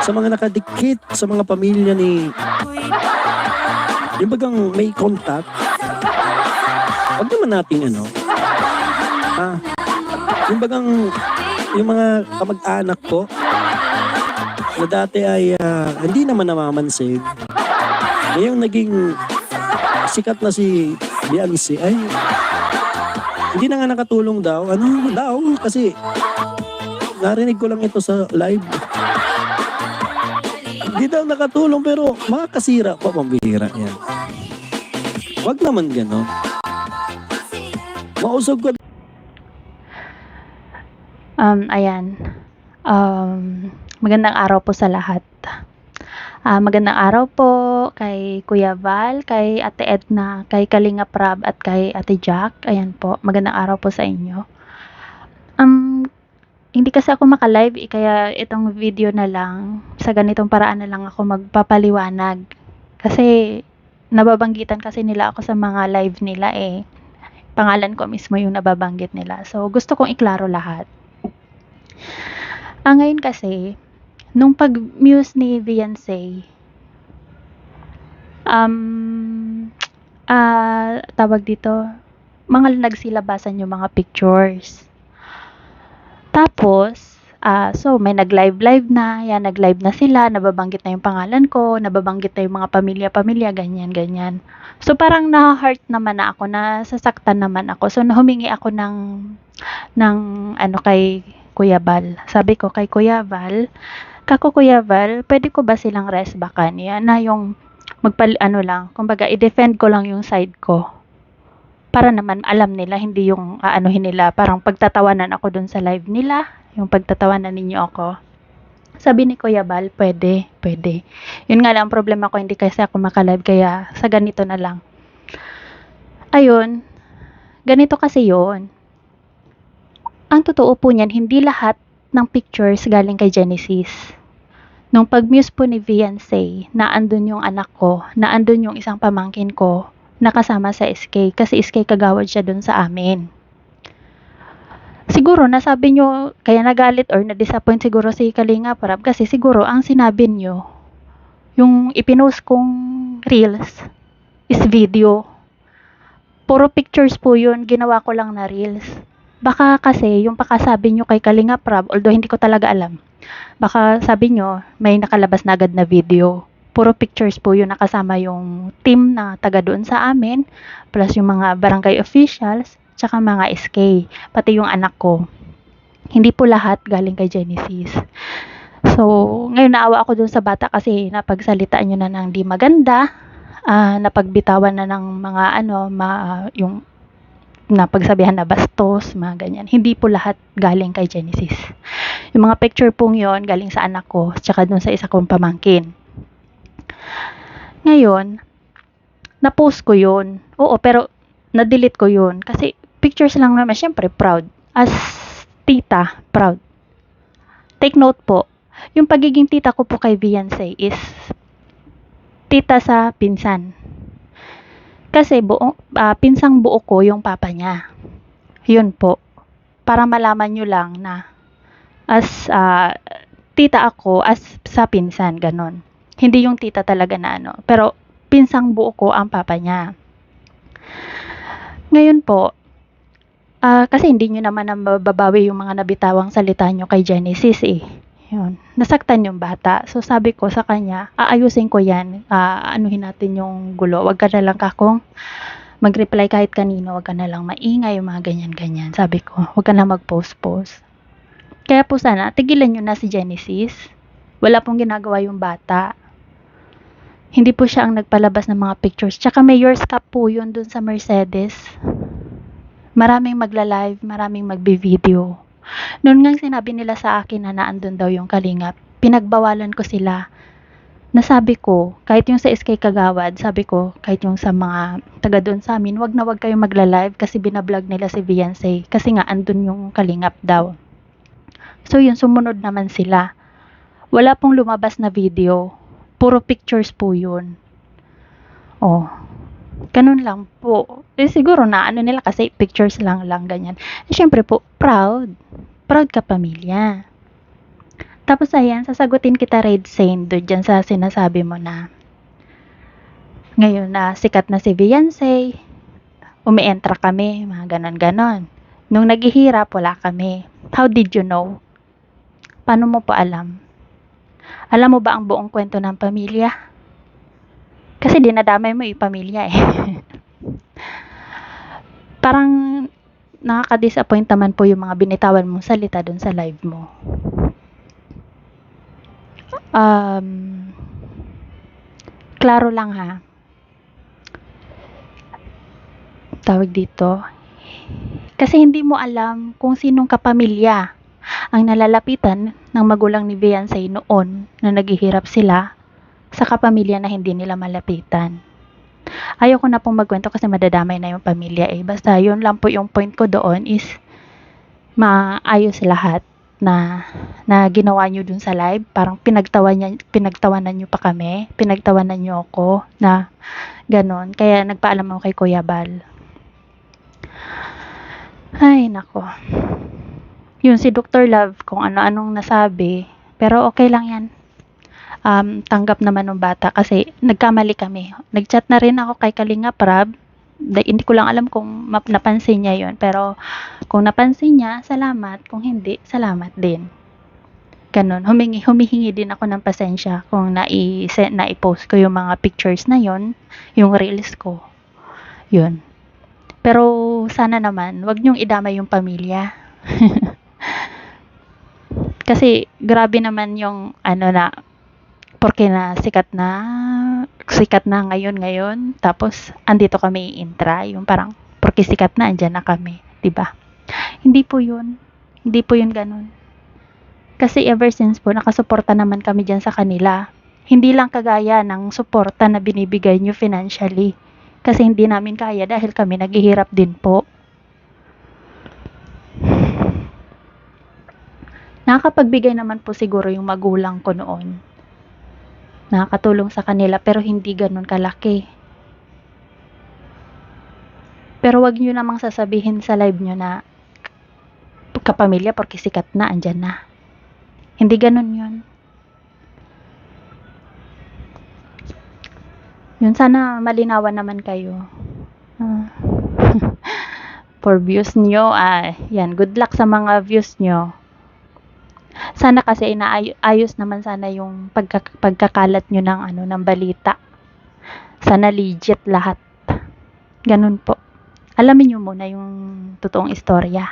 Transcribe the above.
sa mga nakadikit sa mga pamilya ni yung bagang may contact. Wag naman nating ano ah yung bagang yung mga kamag-anak ko na dati ay ah, hindi naman namamansig ngayong naging sikat na si Beyonce ay hindi na nga nakatulong daw. Ano daw? Kasi narinig ko lang ito sa live hindi daw nakatulong pero makakasira pa pambihira yan wag naman ganon mausog ko Um, ayan. Um, magandang araw po sa lahat. Ah, magandang araw po kay Kuya Val, kay Ate Edna, kay Kalinga Prab at kay Ate Jack. Ayan po, magandang araw po sa inyo. Um, hindi kasi ako maka-live eh, kaya itong video na lang, sa ganitong paraan na lang ako magpapaliwanag. Kasi nababanggitan kasi nila ako sa mga live nila eh. Pangalan ko mismo yung nababanggit nila. So, gusto kong iklaro lahat. Ah, ngayon kasi, nung pag-muse ni Beyonce, um, ah, tawag dito, mga nagsilabasan yung mga pictures. Tapos, ah, so may nag-live-live na, yan, nag-live na sila, nababanggit na yung pangalan ko, nababanggit na yung mga pamilya-pamilya, ganyan, ganyan. So, parang na-heart naman na ako, nasasaktan naman ako. So, humingi ako ng, ng, ano, kay Kuya Val. Sabi ko kay Kuya Val, kako Kuya Val, pwede ko ba silang rest bakan? Yan na yung magpal, ano lang, kumbaga, i-defend ko lang yung side ko. Para naman alam nila, hindi yung aanuhin nila, parang pagtatawanan ako dun sa live nila, yung pagtatawanan ninyo ako. Sabi ni Kuya Val, pwede, pwede. Yun nga lang, ang problema ko, hindi kasi ako makalive, kaya sa ganito na lang. Ayun, ganito kasi yon ang totoo po niyan, hindi lahat ng pictures galing kay Genesis. Nung pag-muse po ni Beyonce, na andun yung anak ko, na andun yung isang pamangkin ko, nakasama sa SK, kasi SK kagawad siya dun sa amin. Siguro, nasabi nyo, kaya nagalit or na-disappoint siguro si Kalinga Parab, kasi siguro, ang sinabi nyo, yung ipinost kong reels, is video. Puro pictures po yun, ginawa ko lang na reels baka kasi yung pakasabi nyo kay Kalinga Prab, although hindi ko talaga alam, baka sabi nyo may nakalabas na agad na video. Puro pictures po yun nakasama yung team na taga doon sa amin, plus yung mga barangay officials, tsaka mga SK, pati yung anak ko. Hindi po lahat galing kay Genesis. So, ngayon naawa ako doon sa bata kasi napagsalitaan nyo na ng di maganda, ah, napagbitawan na ng mga ano, ma, yung na pagsabihan na bastos, mga ganyan. Hindi po lahat galing kay Genesis. Yung mga picture pong yon galing sa anak ko, tsaka dun sa isa kong pamangkin. Ngayon, na-post ko yun. Oo, pero na-delete ko yun. Kasi pictures lang naman, syempre proud. As tita, proud. Take note po, yung pagiging tita ko po kay Beyonce is tita sa pinsan. Kasi buo, ah, pinsang buo ko yung papa niya. Yun po. Para malaman nyo lang na as ah, tita ako as sa pinsan, ganon. Hindi yung tita talaga na ano. Pero pinsang buo ko ang papa niya. Ngayon po, ah, kasi hindi nyo naman na mababawi yung mga nabitawang salita nyo kay Genesis eh. Yun. Nasaktan yung bata. So, sabi ko sa kanya, aayusin ko yan. Ah, anuhin natin yung gulo. Huwag ka na lang kakong mag-reply kahit kanino. Huwag ka na lang maingay, yung mga ganyan-ganyan. Sabi ko, huwag ka na mag-post-post. Kaya po sana, tigilan nyo na si Genesis. Wala pong ginagawa yung bata. Hindi po siya ang nagpalabas ng mga pictures. Tsaka may yours cup po yun dun sa Mercedes. Maraming magla-live, maraming magbi-video. Noon nga sinabi nila sa akin na naandun daw yung kalingap, pinagbawalan ko sila. Nasabi ko, kahit yung sa SK Kagawad, sabi ko, kahit yung sa mga taga doon sa amin, wag na wag kayong magla-live kasi binablog nila si Beyonce. Kasi nga, andun yung kalingap daw. So yun, sumunod naman sila. Wala pong lumabas na video. Puro pictures po yun. Oh, ganun lang po. Eh, siguro na ano nila kasi pictures lang lang ganyan. Eh, syempre po, proud. Proud ka pamilya. Tapos ayan, sasagutin kita Red Saint doon dyan sa sinasabi mo na ngayon na sikat na si Beyonce, umientra kami, mga ganon-ganon. Nung naghihirap, wala kami. How did you know? Paano mo pa alam? Alam mo ba ang buong kwento ng pamilya? Kasi dinadamay mo yung pamilya eh. Parang nakaka-disappoint naman po yung mga binitawan mong salita dun sa live mo. Um, klaro lang ha. Tawag dito. Kasi hindi mo alam kung sinong kapamilya ang nalalapitan ng magulang ni Beyonce noon na naghihirap sila sa kapamilya na hindi nila malapitan. Ayoko na pong magkwento kasi madadamay na yung pamilya eh. Basta yun lang po yung point ko doon is maayos lahat na na ginawa nyo dun sa live. Parang pinagtawa niya, pinagtawanan nyo pa kami. Pinagtawanan nyo ako na ganon. Kaya nagpaalam ako kay Kuya Bal. Ay, nako. Yun si Dr. Love kung ano-anong nasabi. Pero okay lang yan um, tanggap naman ng bata kasi nagkamali kami. Nagchat na rin ako kay Kalinga Prab. Da- hindi ko lang alam kung map napansin niya yon pero kung napansin niya, salamat. Kung hindi, salamat din. Ganun. Humingi, humihingi din ako ng pasensya kung nai, na-post ko yung mga pictures na yon yung reels ko. Yun. Pero sana naman, wag niyong idamay yung pamilya. Kasi grabe naman yung ano na porque na sikat na sikat na ngayon ngayon tapos andito kami intra yung parang porque sikat na andyan na kami 'di ba? Hindi po yun. Hindi po yun ganun. Kasi ever since po nakasuporta naman kami diyan sa kanila. Hindi lang kagaya ng suporta na binibigay nyo financially. Kasi hindi namin kaya dahil kami naghihirap din po nakakapagbigay naman po siguro yung magulang ko noon nakakatulong sa kanila pero hindi ganun kalaki. Pero wag nyo namang sasabihin sa live nyo na kapamilya porque sikat na, andyan na. Hindi ganun yun. Yun, sana malinawan naman kayo. Ah. For views nyo, ah, yan, good luck sa mga views nyo sana kasi inaayos naman sana yung pagka, pagkakalat nyo ng ano ng balita. Sana legit lahat. Ganun po. Alamin nyo muna yung totoong istorya.